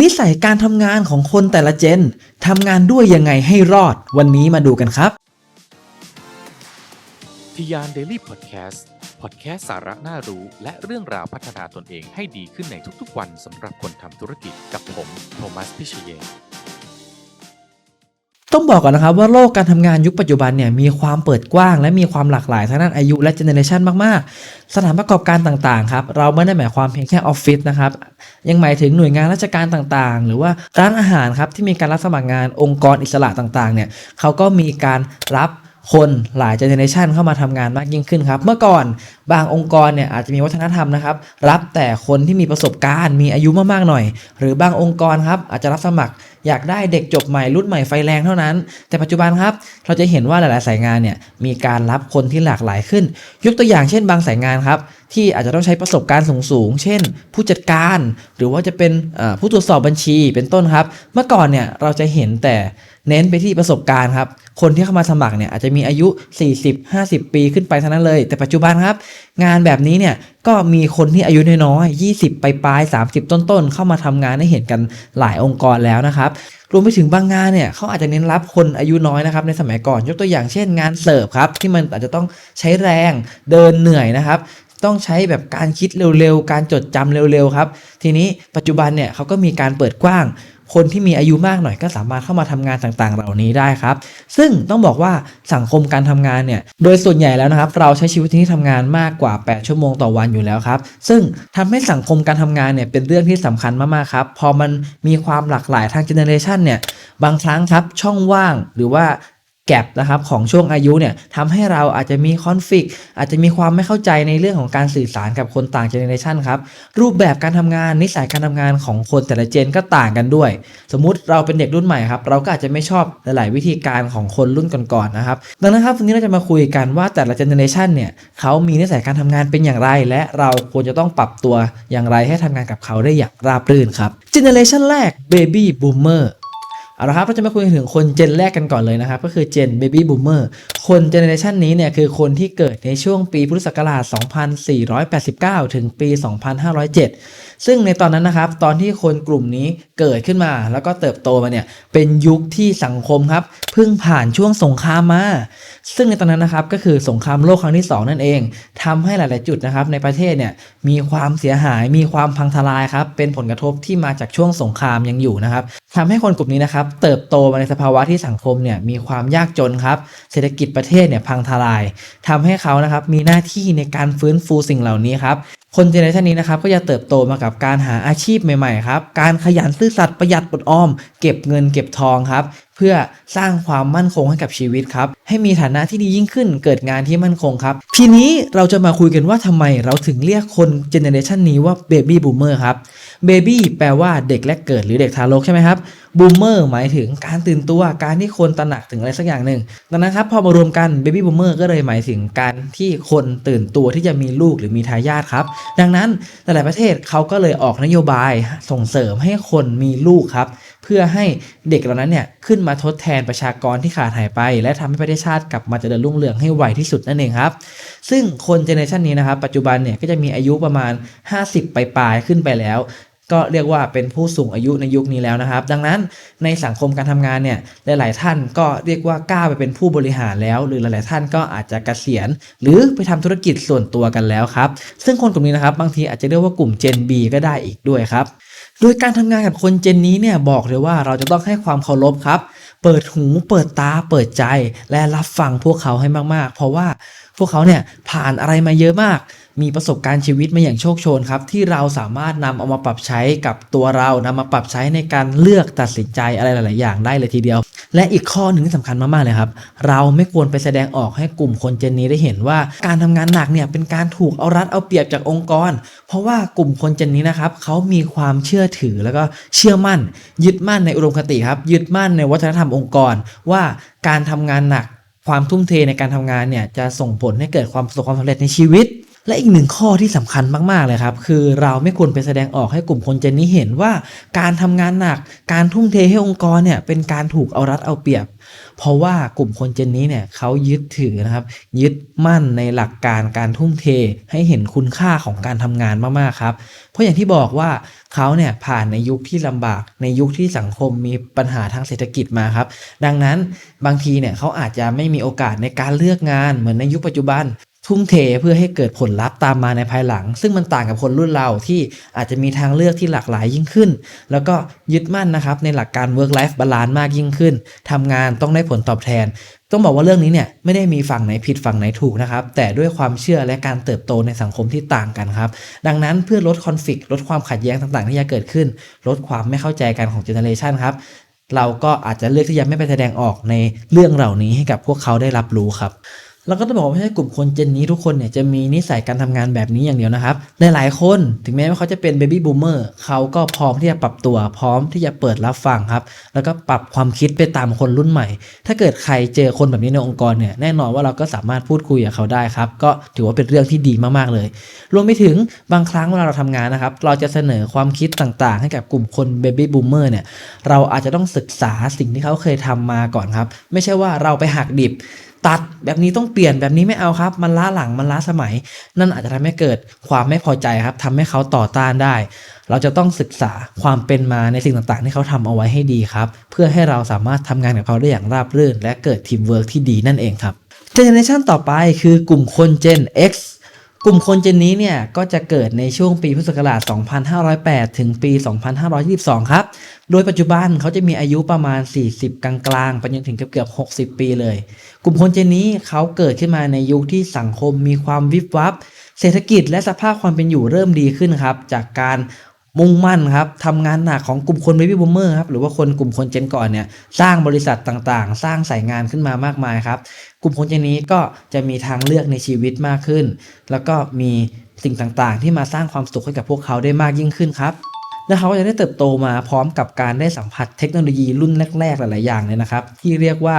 นิสัยการทำงานของคนแต่ละเจนทำงานด้วยยังไงให้รอด วันนี้มาดูกันครับทิยานเดลี่พอดแคสต์พอดแคสต์สาระน่ารู้ และเรื่องราวพัฒนาตนเองให้ดีขึ้นในทุกๆวันสำหรับคนทำธุรกิจกับผม โทมัส พิเชย ต้องบอกก่อนนะครับว่าโลกการทำงานยุคปัจจุบันเนี่ยมีความเปิดกว้าง และมีความหลากหลายทางด้านอายุและเจเนอเรชันมาก ๆ สถานประกอบการต่าง ๆ ครับ เราไม่ได้หมายความเพียงแค่ออฟฟิศนะครับ ยังหมายถึงหน่วยงานราชการต่าง ๆ หรือว่าร้านอาหารครับที่มีการรับสมัครงานองค์กรอิสระต่าง ๆ เนี่ยเขาก็มีการรับ คนหลายเจเนอเรชันเข้ามาทำงานมากยิ่งขึ้นครับ เมื่อก่อนบางองค์กรเนี่ยอาจจะมีวัฒนธรรมนะครับ รับแต่คนที่มีประสบการณ์มีอายุมากๆหน่อย หรือบางองค์กรครับอาจจะรับสมัครอยากได้เด็กจบใหม่รุ่นใหม่ไฟแรงเท่านั้น แต่ปัจจุบันครับ เราจะเห็นว่าหลาย ๆ สายงานเนี่ยมีการรับคนที่หลากหลายขึ้น ยกตัวอย่างเช่นบางสายงานครับ ที่อาจจะต้องใช้ประสบการณ์สูงๆ เช่น ผู้จัดการ หรือว่าจะเป็นผู้ตรวจสอบบัญชีเป็นต้นครับ เมื่อก่อนเนี่ยเราจะเห็นแต่เน้นไปที่ประสบการณ์ครับ คนที่เข้ามาสมัครเนี่ยอาจจะมีอายุ 40-50 ปีขึ้นไปเท่านั้นเลย แต่ปัจจุบันครับ งานแบบนี้เนี่ยก็มีคนที่อายุน้อยๆ20 ไปปลาย 30 ต้นๆ เข้ามาทำงานให้เห็นกันหลายองค์กรแล้วนะครับรวมไปถึงบางงานเนี่ยเขาอาจจะเน้นรับคนอายุน้อยนะครับในสมัยก่อนยกตัวอย่างเช่นงานเสิร์ฟครับที่มันอาจจะต้องใช้แรงเดินเหนื่อยนะครับ ต้องใช้แบบการคิดเร็วๆ การจดจำเร็วๆครับ ทีนี้ปัจจุบันเนี่ยเขาก็มีการเปิดกว้าง คนที่มีอายุมากหน่อยก็สามารถเข้ามาทำงานต่างๆ เหล่านี้ได้ครับ ซึ่งต้องบอกว่าสังคมการทำงานเนี่ย โดยส่วนใหญ่แล้วนะครับ เราใช้ชีวิตที่ทำงานมากกว่า 8 ชั่วโมงต่อวันอยู่แล้วครับ ซึ่งทำให้สังคมการทำงานเนี่ยเป็นเรื่องที่สำคัญมากๆครับ พอมันมีความหลากหลายทางเจเนอเรชันเนี่ย บางครั้งครับช่องว่างหรือว่า แกลบนะครับของช่วงอายุเนี่ยทำให้เราอาจจะมีคอนฟ lict อาจจะมีความไม่เข้าใจในเรื่องของการสื่อสารกับคนต่างเจเนอเรชันครับรูปแบบการทำงานนิสัยการทำงานของคนแต่ละเจนก็ต่างกันด้วย สมมุติเราเป็นเด็กรุ่นใหม่ครับเราก็อาจจะไม่ชอบหลาย ๆ วิธีการของคนรุ่นก่อน ๆ นะครับ ดังนั้นครับวันนี้เราจะมาคุยกันว่าแต่ละเจเนอเรชันเนี่ยเขามีนิสัยการทำงานเป็นอย่างไร และเราควรจะต้องปรับตัวอย่างไรให้ทำงานกับเขาได้อย่างราบรื่นครับเจเนอเรชันแรก Baby Boomer เอาละครับเราจะมาคุยถึงคนเจนแรกกันก่อนเลยนะครับ ก็คือเจน Baby Boomer คนเจเนอเรชันนี้เนี่ยคือคนที่เกิดในช่วงปีพุทธศักราช 2489 ถึงปี 2507 ซึ่งในตอนนั้นนะครับ ตอนที่คนกลุ่มนี้เกิดขึ้นมา แล้วก็เติบโตมาเนี่ยเป็นยุคที่สังคมครับเพิ่งผ่านช่วงสงครามมา ซึ่งในตอนนั้นนะครับก็คือสงครามโลกครั้งที่ 2 นั่นเองทำให้หลาย ๆ จุดนะครับในประเทศเนี่ยมีความเสียหายมีความพังทลายครับเป็นผลกระทบที่มาจากช่วงสงครามยังอยู่นะครับทำให้คนกลุ่มนี้นะครับเติบโตมาในสภาวะที่สังคมเนี่ยมีความยากจนครับ เศรษฐกิจประเทศเนี่ยพังทลายทำให้เขานะครับมีหน้าที่ในการฟื้นฟูสิ่งเหล่านี้ครับคนเจเนอเรชันนี้นะครับก็จะเติบโตมากับการหาอาชีพใหม่ๆครับการขยันซื่อสัตย์ประหยัดอดออม เก็บเงินเก็บทองครับเพื่อสร้างความมั่นคงให้กับชีวิตครับให้มีฐานะที่ดียิ่งขึ้นเกิดงานที่มั่นคงครับทีนี้เราจะมาคุยกันว่าทำไมเราถึงเรียกคนเจเนอเรชันนี้ว่าเบบี้บูมเมอร์ครับ เบบี้แปลว่าเด็กแรกเกิดหรือเด็กทารกใช่ไหมครับบูมเมอร์หมายถึงการตื่นตัวการที่คนตระหนักถึงอะไรสักอย่างหนึ่งดังนั้นครับพอมารวมกันเบบี้บูมเมอร์ก็เลยหมายถึงการที่คนตื่นตัวที่จะมีลูกหรือมีทายาทครับ ดังนั้นหลายๆประเทศเขาก็เลยออกนโยบายส่งเสริมให้คนมีลูกครับ เพื่อให้เด็กเหล่านั้นเนี่ยขึ้นมาทดแทนประชากรที่ขาดหายไป และทำให้ประเทศชาติกลับมาเจริญรุ่งเรืองให้ไวที่สุดนั่นเองครับ ซึ่งคนเจเนอเรชันนี้นะครับปัจจุบันเนี่ยก็จะมีอายุประมาณ 50 ปลายๆขึ้นไปแล้ว ก็เรียกว่าเป็นผู้สูงอายุในยุคนี้แล้วนะครับ ดังนั้นในสังคมการทำงานเนี่ยหลาย ๆ ท่านก็เรียกว่าก้าวไปเป็นผู้บริหารแล้ว หรือหลาย ๆ ท่านก็อาจจะเกษียณ หรือไปทำธุรกิจส่วนตัวกันแล้วครับซึ่งคนกลุ่มนี้นะครับบางทีอาจจะเรียกว่ากลุ่ม Gen B ก็ได้อีกด้วยครับโดยการทำงานกับคนเจนนี้เนี่ยบอกเลยว่าเราจะต้องให้ความเคารพครับ เปิดหูเปิดตาเปิดใจและรับฟังพวกเขาให้มากๆ เพราะว่าพวกเขาเนี่ยผ่านอะไรมาเยอะมาก มีประสบการณ์ชีวิตมาอย่างโชคโชนครับ ที่เราสามารถนำเอามาปรับใช้กับตัวเรานำมาปรับใช้ในการเลือกตัดสินใจอะไรหลาย ๆ อย่างได้เลยทีเดียว และอีกข้อหนึ่งที่สำคัญมาก ๆ เลยครับ เราไม่ควรไปแสดงออกให้กลุ่มคนเจนนี้ได้เห็นว่า การทำงานหนักเนี่ยเป็นการถูกเอารัดเอาเปรียบจากองค์กร เพราะว่ากลุ่มคนเจนนี้นะครับเขามีความเชื่อถือแล้วก็เชื่อมั่น ยึดมั่นในอุดมคติครับ ยึดมั่นในวัฒนธรรมองค์กร ว่าการทำงานหนักความทุ่มเทในการทำงานเนี่ยจะส่งผลให้เกิดความประสบความสำเร็จในชีวิต และอีกหนึ่งข้อที่สำคัญมาก ๆ เลยครับ คือเราไม่ควรไปแสดงออกให้กลุ่มคนเจนนี้เห็นว่าการทำงานหนัก การทุ่มเทให้องค์กรเนี่ยเป็นการถูกเอารัดเอาเปรียบ เพราะว่ากลุ่มคนเจนนี้เนี่ยเขายึดถือนะครับ ยึดมั่นในหลักการการทุ่มเทให้เห็นคุณค่าของการทำงานมาก ๆ ครับ เพราะอย่างที่บอกว่าเขาเนี่ยผ่านในยุคที่ลำบาก ในยุคที่สังคมมีปัญหาทางเศรษฐกิจมาครับ ดังนั้นบางทีเนี่ยเขาอาจจะไม่มีโอกาสในการเลือกงานเหมือนในยุคปัจจุบัน ทุ่มเทเพื่อให้เกิดผลลัพธ์ตามมาในภายหลัง ซึ่งมันต่างกับคนรุ่นเราที่อาจจะมีทางเลือกที่หลากหลายยิ่งขึ้น แล้วก็ยึดมั่นนะครับในหลักการ work life balance มากยิ่งขึ้นทำงานต้องได้ผลตอบแทน ต้องบอกว่าเรื่องนี้เนี่ยไม่ได้มีฝั่งไหนผิดฝั่งไหนถูกนะครับ แต่ด้วยความเชื่อและการเติบโตในสังคมที่ต่างกันครับ ดังนั้นเพื่อลดคอนฟ lict ลดความขัดแย้งต่างๆที่จะเกิดขึ้น ลดความไม่เข้าใจกันของเจเนอเรชันครับเราก็อาจจะเลือกที่จะไม่ไปแสดงออกในเรื่องเหล่านี้ให้กับพวกเขาได้รับรู้ครับ แล้วก็ต้องบอกว่าไม่ใช่กลุ่มคนเจนนี้ทุกคนเนี่ยจะมีนิสัยการทำงานแบบนี้อย่างเดียวนะครับหลายๆคนถึงแม้ว่าเขาจะเป็นเบบี้บูมเมอร์เขาก็พร้อมที่จะปรับตัว พร้อมที่จะเปิดรับฟังครับ แล้วก็ปรับความคิดไปตามคนรุ่นใหม่ ถ้าเกิดใครเจอคนแบบนี้ในองค์กรเนี่ยแน่นอนว่าเราก็สามารถพูดคุยกับเขาได้ครับก็ถือว่าเป็นเรื่องที่ดีมากๆเลย รวมไปถึงบางครั้งเวลาเราทำงานนะครับ เราจะเสนอความคิดต่างๆ ให้กับกลุ่มคนเบบี้บูมเมอร์เนี่ยเราอาจจะต้องศึกษาสิ่งที่เขาเคยทำมาก่อนครับ ไม่ใช่ว่าเราไปหักดิบ ตัดแบบนี้ต้องเปลี่ยนแบบนี้ไม่เอาครับ มันล้าหลังมันล้าสมัย นั่นอาจจะทำให้เกิดความไม่พอใจครับทำให้เขาต่อต้านได้ เราจะต้องศึกษาความเป็นมาในสิ่งต่างๆ ที่เขาทำเอาไว้ให้ดีครับ เพื่อให้เราสามารถทำงานกับเขาได้อย่างราบรื่น และเกิดทีมเวิร์กที่ดีนั่นเองครับเจเนอเรชันต่อไปคือกลุ่มคนเจน X กลุ่มคนเจนนี้เนี่ยก็จะเกิดในช่วงปีพุทธศักราช 2508 ถึงปี 2522 ครับ โดยปัจจุบันเขาจะมีอายุประมาณ 40 กลางๆ ไปจนถึงเกือบๆ60 ปีเลย กลุ่มคนเจนนี้เขาเกิดขึ้นมาในยุคที่สังคมมีความวิบวับ เศรษฐกิจและสภาพความเป็นอยู่เริ่มดีขึ้นครับ จากการ มุ่งมั่นครับทำงานหนักของกลุ่มคนเบบี้บูมเมอร์ครับหรือว่าคนกลุ่มคนเจนก่อนเนี่ยสร้างบริษัทต่างๆ สร้างสายงานขึ้นมามากมายครับ กลุ่มคนเจนนี้ก็จะมีทางเลือกในชีวิตมากขึ้น แล้วก็มีสิ่งต่างๆ ที่มาสร้างความสุขให้กับพวกเขาได้มากยิ่งขึ้นครับและเขาก็จะได้เติบโตมาพร้อมกับการได้สัมผัสเทคโนโลยีรุ่นแรก ๆ หลาย ๆ อย่างเลยนะครับ ที่เรียกว่า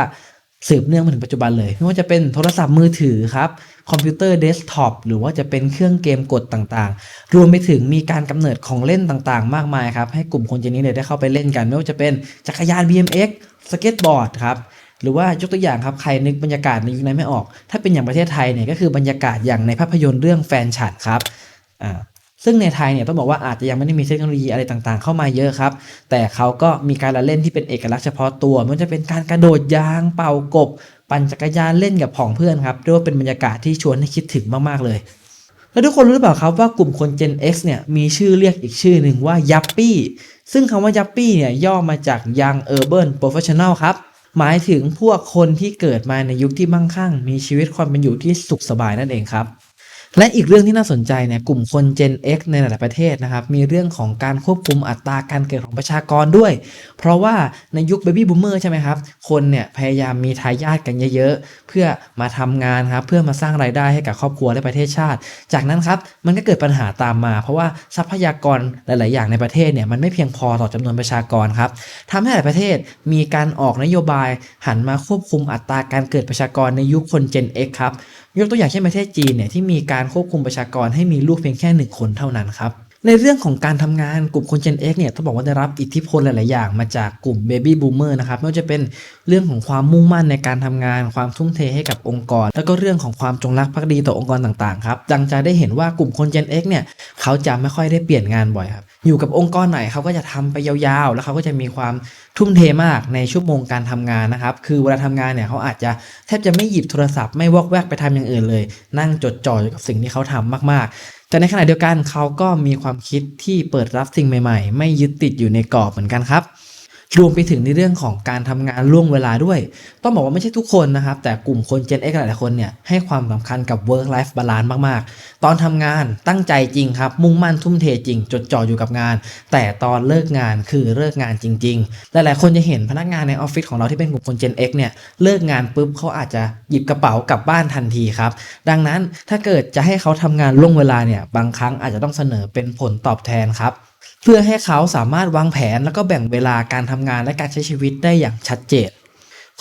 สืบเนื่องมาถึงปัจจุบันเลย ไม่ว่าจะเป็นโทรศัพท์มือถือครับ คอมพิวเตอร์เดสก์ท็อปหรือว่าจะเป็นเครื่องเกมกดต่างๆ รวมไปถึงมีการกำเนิดของเล่นต่างๆ มากมายครับ ให้กลุ่มคนเจนนี้เนี่ยได้เข้าไปเล่นกัน ไม่ว่าจะเป็นจักรยาน BMX สเก็ตบอร์ดครับหรือว่ายกตัวอย่างครับใครนึกบรรยากาศในยุคนั้นไม่ออก ถ้าเป็นอย่างประเทศไทยเนี่ยก็คือบรรยากาศอย่างในภาพยนตร์เรื่องแฟนฉันครับอ่า ซึ่งในไทยเนี่ยต้องบอกว่าอาจจะยังไม่ได้มีเทคโนโลยีอะไรต่างๆ เข้ามาเยอะครับ แต่เขาก็มีการละเล่นที่เป็นเอกลักษณ์เฉพาะตัวไมันจะเป็นการกระโดดยางเป่ากบ ปั่นจักรยานเล่นกับผองเพื่อนครับเรียกว่าเป็นบรรยากาศที่ชวนให้คิดถึงมากๆเลยแล้วทุกคนรู้หรือเปล่าครับว่ากลุ่มคน Gen X เนี่ยมีชื่อเรียกอีกชื่อหนึ่งว่ายัปปี้ซึ่งคำว่ายัปปี้เนี่ยย่อมาจาก Young Urban Professional ครับหมายถึงพวกคนที่เกิดมาในยุคที่มั่งคั่ง มีชีวิตความเป็นอยู่ที่สุขสบายนั่นเองครับ และอีกเรื่องที่น่าสนใจเนี่ยกลุ่มคน Gen X ในหลายประเทศนะครับ มีเรื่องของการควบคุมอัตราการเกิดของประชากรด้วย เพราะว่าในยุค Baby Boomer ใช่ไหมครับ คนเนี่ยพยายามมีทายาทกันเยอะๆ เพื่อมาทำงานครับ เพื่อมาสร้างรายได้ให้กับครอบครัวและประเทศชาติ จากนั้นครับ มันก็เกิดปัญหาตามมา เพราะว่าทรัพยากรหลาย ๆ อย่างในประเทศเนี่ยมันไม่เพียงพอต่อจำนวนประชากรครับทำให้หลายประเทศมีการออกนโยบายหันมาควบคุมอัตราการเกิดประชากรในยุคคน Gen X ครับยกตัวอย่างเช่นประเทศจีนเนี่ยที่มีการควบคุมประชากรให้มีลูกเพียงแค่หนึ่งคนเท่านั้นครับ ในเรื่องของการทำงานกลุ่มคน Gen X เนี่ยต้องบอกว่าได้รับอิทธิพลหลาย ๆ อย่างมาจากกลุ่ม Baby Boomer นะครับไม่ว่าจะเป็นเรื่องของความมุ่งมั่นในการทำงาน ความทุ่มเทให้กับองค์กร แล้วก็เรื่องของความจงรักภักดีต่อองค์กรต่าง ๆ ครับดังจะได้เห็นว่ากลุ่มคน Gen X เนี่ยเขาจะไม่ค่อยได้เปลี่ยนงานบ่อยครับอยู่กับองค์กรไหนเขาก็จะทำไปยาว ๆ แล้วเขาก็จะมีความทุ่มเทมากในชั่วโมงการทำงานนะครับคือเวลาทำงานเนี่ยเขาอาจจะแทบจะไม่หยิบโทรศัพท์ไม่วอกแวกไปทำอย่างอื่นเลย นั่งจดจ่ออยู่กับสิ่งที่เขาทำมาก ๆ แต่ในขณะเดียวกันเขาก็มีความคิดที่เปิดรับสิ่งใหม่ ๆ ไม่ยึดติดอยู่ในกรอบเหมือนกันครับ รวมไปถึงในเรื่องของการทำงานล่วงเวลาด้วย ต้องบอกว่าไม่ใช่ทุกคนนะครับ แต่กลุ่มคน Gen X หลายๆคนเนี่ยให้ความสำคัญกับ work life balance มากๆ ตอนทำงานตั้งใจจริงครับ มุ่งมั่นทุ่มเทจริง จดจ่ออยู่กับงาน แต่ตอนเลิกงานคือเลิกงานจริงๆ หลายๆคนจะเห็นพนักงานในออฟฟิศของเราที่เป็นกลุ่มคน Gen X เนี่ยเลิกงานปุ๊บเขาอาจจะหยิบกระเป๋ากลับบ้านทันทีครับ ดังนั้นถ้าเกิดจะให้เขาทำงานล่วงเวลาเนี่ยบางครั้งอาจจะต้องเสนอเป็นผลตอบแทนครับ เพื่อให้เขาสามารถวางแผนแล้วก็แบ่งเวลาการทำงานและการใช้ชีวิตได้อย่างชัดเจน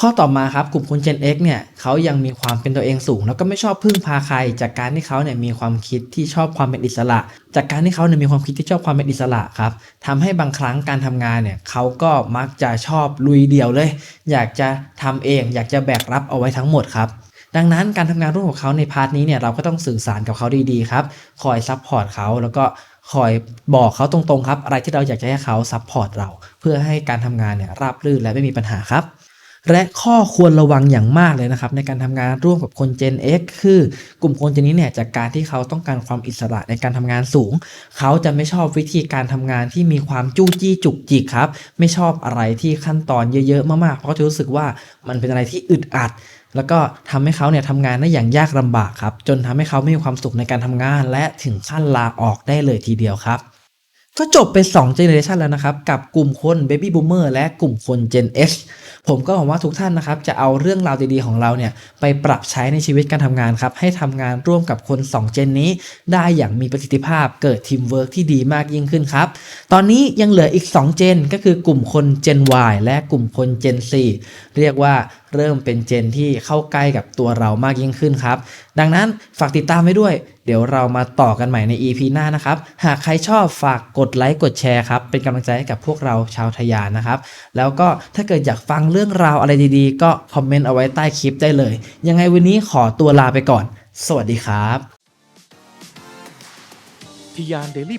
ข้อต่อมาครับกลุ่มคน Gen X เนี่ยเขายังมีความเป็นตัวเองสูง แล้วก็ไม่ชอบพึ่งพาใคร จากการที่เขาเนี่ยมีความคิดที่ชอบความเป็นอิสระ จากการที่เขาเนี่ยมีความคิดที่ชอบความเป็นอิสระครับทำให้บางครั้งการทำงานเนี่ยเขาก็มักจะชอบลุยเดี่ยวเลย อยากจะทำเอง อยากจะแบกรับเอาไว้ทั้งหมดครับดังนั้นการทำงานร่วมกับเขาในพาร์ทนี้เนี่ยเราก็ต้องสื่อสารกับเขาดีๆครับ คอยซัพพอร์ตเขาแล้วก็ คอยบอกเขาตรงๆครับ อะไรที่เราอยากจะให้เขาซัพพอร์ตเรา เพื่อให้การทำงานเนี่ยราบรื่นและไม่มีปัญหาครับ และข้อควรระวังอย่างมากเลยนะครับ ในการทำงานร่วมกับคน Gen X คือกลุ่มคน Gen นี้เนี่ยจากการที่เขาต้องการความอิสระในการทำงานสูง เขาจะไม่ชอบวิธีการทำงานที่มีความจู้จี้จุกจิกครับ ไม่ชอบอะไรที่ขั้นตอนเยอะๆ มากๆ เพราะเขาจะรู้สึกว่ามันเป็นอะไรที่อึดอัดแล้วก็ทำให้เขาเนี่ยทำงานได้อย่างยากลำบากครับ จนทำให้เขาไม่มีความสุขในการทำงาน และถึงขั้นลาออกได้เลยทีเดียวครับ ก็จบไป2 generation แล้วนะครับ กับกลุ่มคน baby boomer และกลุ่มคน gen X ผมก็หวังว่าทุกท่านนะครับ จะเอาเรื่องราวดีๆของเราเนี่ย ไปปรับใช้ในชีวิตการทำงานครับ ให้ทำงานร่วมกับคน 2 เจนนี้ ได้อย่างมีประสิทธิภาพเกิดทีมเวิร์กที่ดีมากยิ่งขึ้นครับ ตอนนี้ยังเหลืออีก 2 เจน ก็คือกลุ่มคน Gen Y และกลุ่มคน Gen Z เรียกว่าเริ่มเป็นเจนที่เข้าใกล้กับตัวเรามากยิ่งขึ้นครับ ดังนั้นฝากติดตามไว้ด้วย เดี๋ยวเรามาต่อกันใหม่ใน EP หน้านะครับ หากใครชอบฝากกดไลค์กดแชร์ครับ เป็นกำลังใจให้กับพวกเราชาวทยานนะครับ แล้วก็ถ้าเกิดอยากฟังเรื่องราวอะไรดีๆ ก็คอมเมนต์เอาไว้ใต้คลิปได้เลย ยังไงวันนี้ขอตัวลาไปก่อน สวัสดีครับทยานเดลี่